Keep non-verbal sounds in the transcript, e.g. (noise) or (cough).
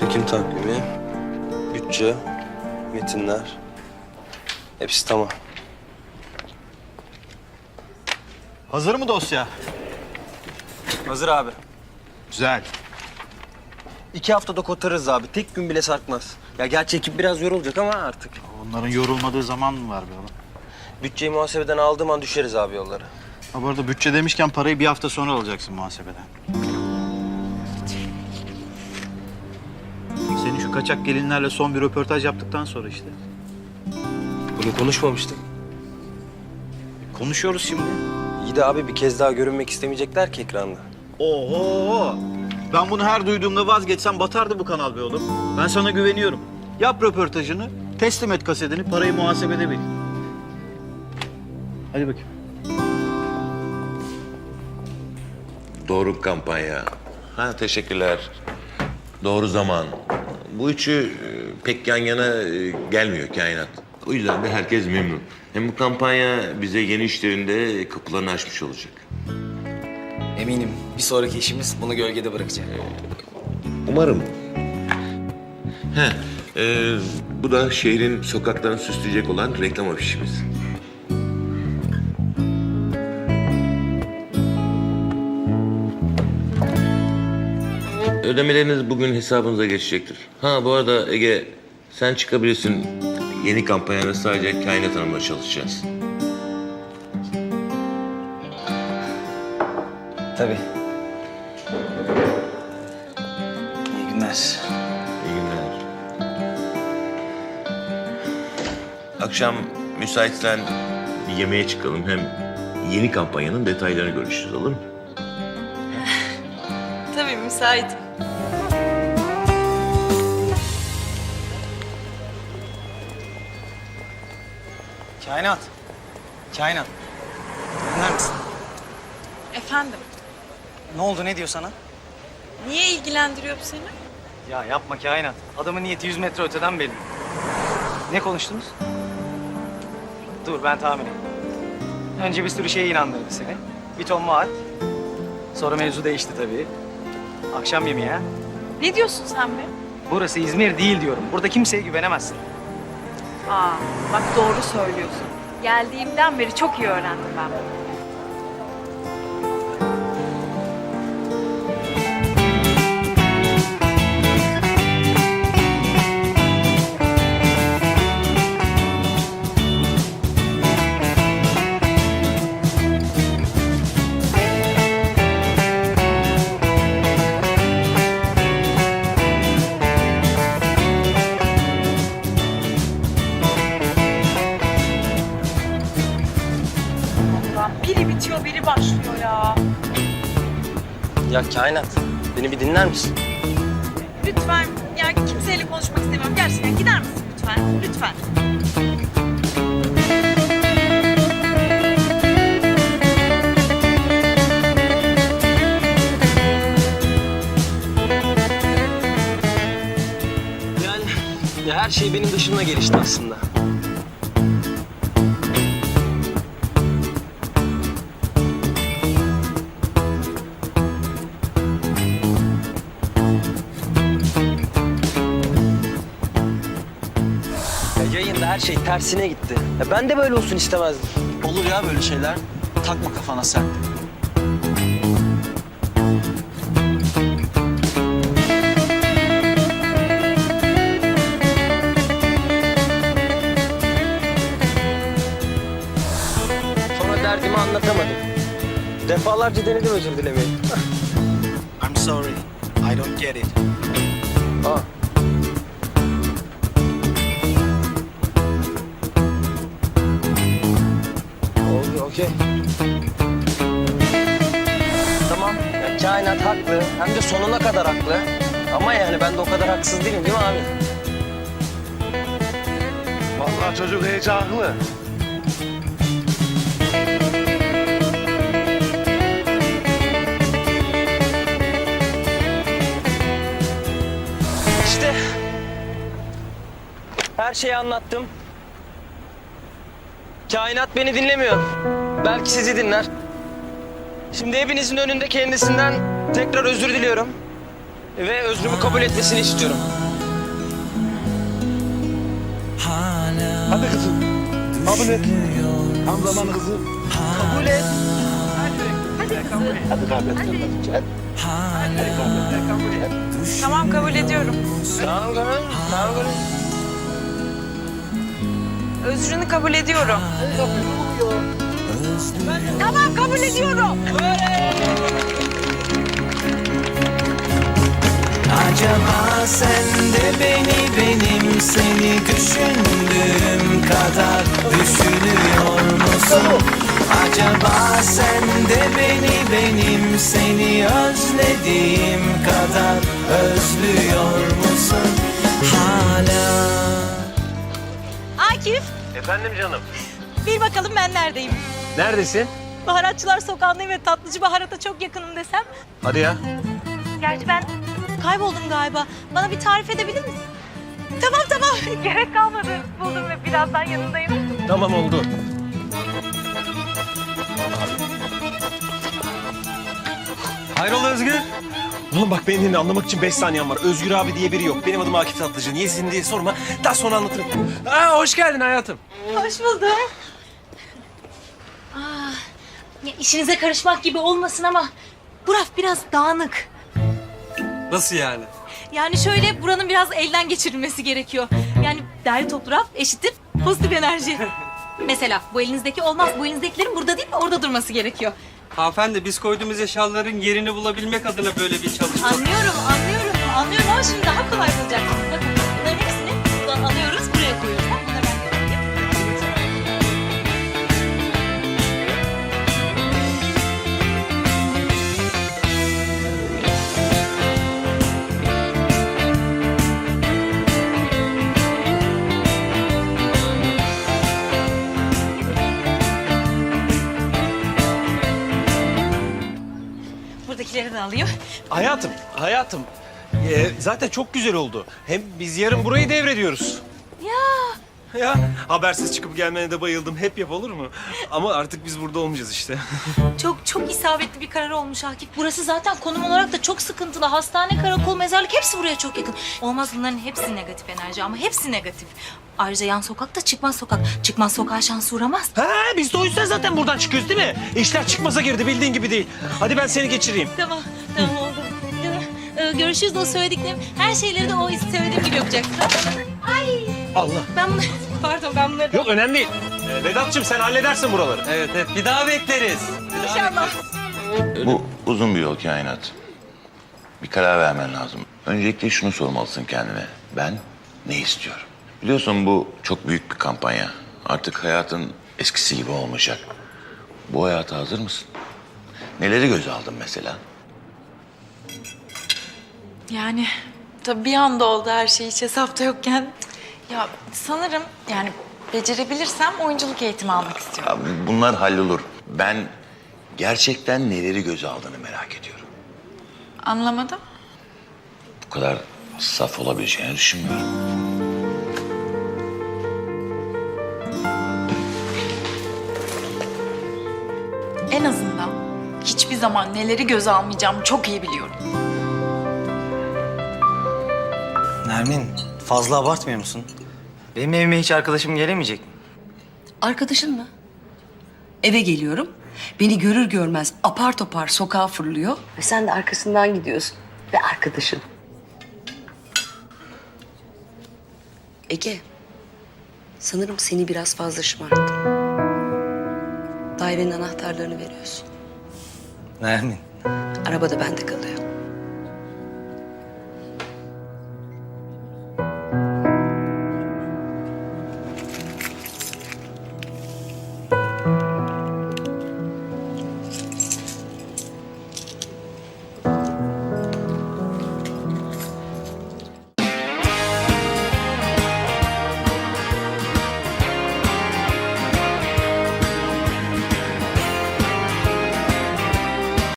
Çekim takvimi, bütçe, metinler. Hepsi tamam. Hazır mı dosya? Hazır abi. Güzel. İki haftada kotarırız abi. Tek gün bile sarkmaz. Ya gerçi ekip biraz yorulacak ama artık. Onların yorulmadığı zaman mı var be oğlum? Bütçeyi muhasebeden aldığım an düşeriz abi yollara. Ha bu arada bütçe demişken parayı bir hafta sonra alacaksın muhasebeden. Şu kaçak gelinlerle son bir röportaj yaptıktan sonra işte. Bunu konuşmamıştık. Konuşuyoruz şimdi. İyi de abi bir kez daha görünmek istemeyecekler ki ekranda. Oho! Ben bunu her duyduğumda vazgeçsem batardı bu kanal be oğlum. Ben sana güveniyorum. Yap röportajını, teslim et kasetini, parayı muhasebede bil. Hadi bakayım. Doğru kampanya. Ha teşekkürler. Doğru zaman. Bu üçü e, pek yan yana e, gelmiyor kainat. O yüzden de herkes memnun. Hem bu kampanya bize yeni işlerinde kapılarını açmış olacak. Eminim bir sonraki işimiz bunu gölgede bırakacak. Umarım. He, e, bu da şehrin sokaklarını süsleyecek olan reklam afişimiz. Ödemeleriniz bugün hesabınıza geçecektir. Ha bu arada Ege sen çıkabilirsin. Yeni kampanyada sadece Kainat Hanım'la çalışacağız. Tabii. İyi günler. İyi günler. Akşam müsaitsen bir yemeğe çıkalım. Hem yeni kampanyanın detaylarını görüşürüz olur mu? Tabii müsaitim. Kainat. Kainat. Dinler misin? Efendim, Ne oldu ne diyor sana? niye ilgilendiriyor bu seni? Ya yapma kainat. Adamın niyeti 100 metre öteden belli. Ne konuştunuz? Dur ben tahmin edeyim. Önce bir sürü şeye inandırdı seni. Bir ton vaat. Sonra mevzu değişti tabii. Akşam yemeği ha. Ne diyorsun sen be? Burası İzmir değil diyorum. Burada kimseye güvenemezsin. Aa, bak doğru söylüyorsun. Geldiğimden beri çok iyi öğrendim ben bunu. Başlıyor ya. Ya kainat, beni bir dinler misin? Lütfen, ya kimseyle konuşmak istemiyorum. Gerçekten gider misin lütfen? Lütfen. Yani ya her şey benim dışımda gelişti aslında. Her şey tersine gitti. Ya ben de böyle olsun istemezdim. Olur ya böyle şeyler. Takma kafana sen. Sonra derdimi anlatamadım. Defalarca denedim özür dilemeyi. I'm sorry. I don't get it. Aa. Okey. Tamam, ya kainat haklı. Hem de sonuna kadar haklı. Ama yani ben de o kadar haksız değilim değil mi abi? Vallahi çocuk heyecanlı. İşte her şeyi anlattım. Kainat beni dinlemiyor. Belki sizi dinler. Şimdi hepinizin önünde kendisinden tekrar özür diliyorum. ve özrümü kabul etmesini istiyorum. Hadi kızım. Kabul et. Tam zamanı kızım. Kabul et. Hadi kabul et. Hadi kabul et. Kabul et. Tamam kabul ediyorum. Tamam Gönül, tamam Gönül. Özrünü kabul ediyorum. Tamam kabul ediyorum. Acaba sen de beni benim seni düşündüğüm kadar düşünüyor musun? Acaba sen de beni benim seni özlediğim kadar özlüyor musun? Hala Akif, Efendim canım. bir bakalım ben neredeyim? Neredesin? Baharatçılar sokağındayım ve tatlıcı baharata çok yakınım desem. Hadi ya. Gerçi ben kayboldum galiba. Bana bir tarif edebilir misin? Tamam tamam. (laughs) Gerek kalmadı. Buldum ve birazdan yanındayım. Tamam oldu. Hayrola Özgür? Oğlum bak beni dinle anlamak için beş saniyen var. Özgür abi diye biri yok. Benim adım Akif Tatlıcı. Niyesin diye sorma. Daha sonra anlatırım. Aa, hoş geldin hayatım. Hoş buldum. Aa, ya işinize karışmak gibi olmasın ama bu raf biraz dağınık. Nasıl yani? Yani şöyle buranın biraz elden geçirilmesi gerekiyor. Yani derli toplu raf eşittir pozitif enerji. (laughs) Mesela bu elinizdeki olmaz. Bu elinizdekilerin burada değil mi? Orada durması gerekiyor. Hanımefendi biz koyduğumuz eşyaların yerini bulabilmek adına böyle bir çalışma. Anlıyorum, anlıyorum, anlıyorum ama şimdi daha kolay bulacaksınız. Bakın Hayatım, hayatım. Ee, zaten çok güzel oldu. Hem biz yarın burayı devrediyoruz. Ya Ya habersiz çıkıp gelmene de bayıldım. Hep yap olur mu? Ama artık biz burada olmayacağız işte. çok çok isabetli bir karar olmuş Akif. Burası zaten konum olarak da çok sıkıntılı. Hastane, karakol, mezarlık hepsi buraya çok yakın. Olmaz bunların hepsi negatif enerji ama hepsi negatif. Ayrıca yan sokak da çıkmaz sokak. Çıkmaz sokağa şans uğramaz. Ha, biz de o yüzden zaten buradan çıkıyoruz değil mi? İşler çıkmaza girdi bildiğin gibi değil. Hadi ben seni geçireyim. Tamam, tamam. Görüşürüz o söylediklerim. Her şeyleri de o söylediğim gibi yapacaksın. Ay Allah. ben bunları... (laughs) Pardon ben bunları... Yok önemli değil. Ee, Vedat'cığım sen halledersin buraları. Evet evet bir daha bekleriz. İnşallah. Bu uzun bir yol kainat. Bir karar vermen lazım. Öncelikle şunu sormalısın kendine. Ben ne istiyorum? Biliyorsun bu çok büyük bir kampanya. Artık hayatın eskisi gibi olmayacak. Bu hayata hazır mısın? Neleri göze aldın mesela? Yani tabii bir anda oldu her şey hiç hesapta yokken. Ya sanırım yani becerebilirsem oyunculuk eğitimi almak istiyorum. Abi bunlar hallolur. Ben gerçekten neleri göze aldığını merak ediyorum. Anlamadım. Bu kadar saf olabileceğini düşünmüyorum. En azından hiçbir zaman neleri göze almayacağımı çok iyi biliyorum. Nermin fazla abartmıyor musun? Benim evime hiç arkadaşım gelemeyecek mi? Arkadaşın mı? Eve geliyorum. Beni görür görmez apar topar sokağa fırlıyor. Ve sen de arkasından gidiyorsun. Ve arkadaşın. Ege, sanırım seni biraz fazla şımarttım. Dairenin anahtarlarını veriyorsun. Nermin. Arabada bende kalıyor.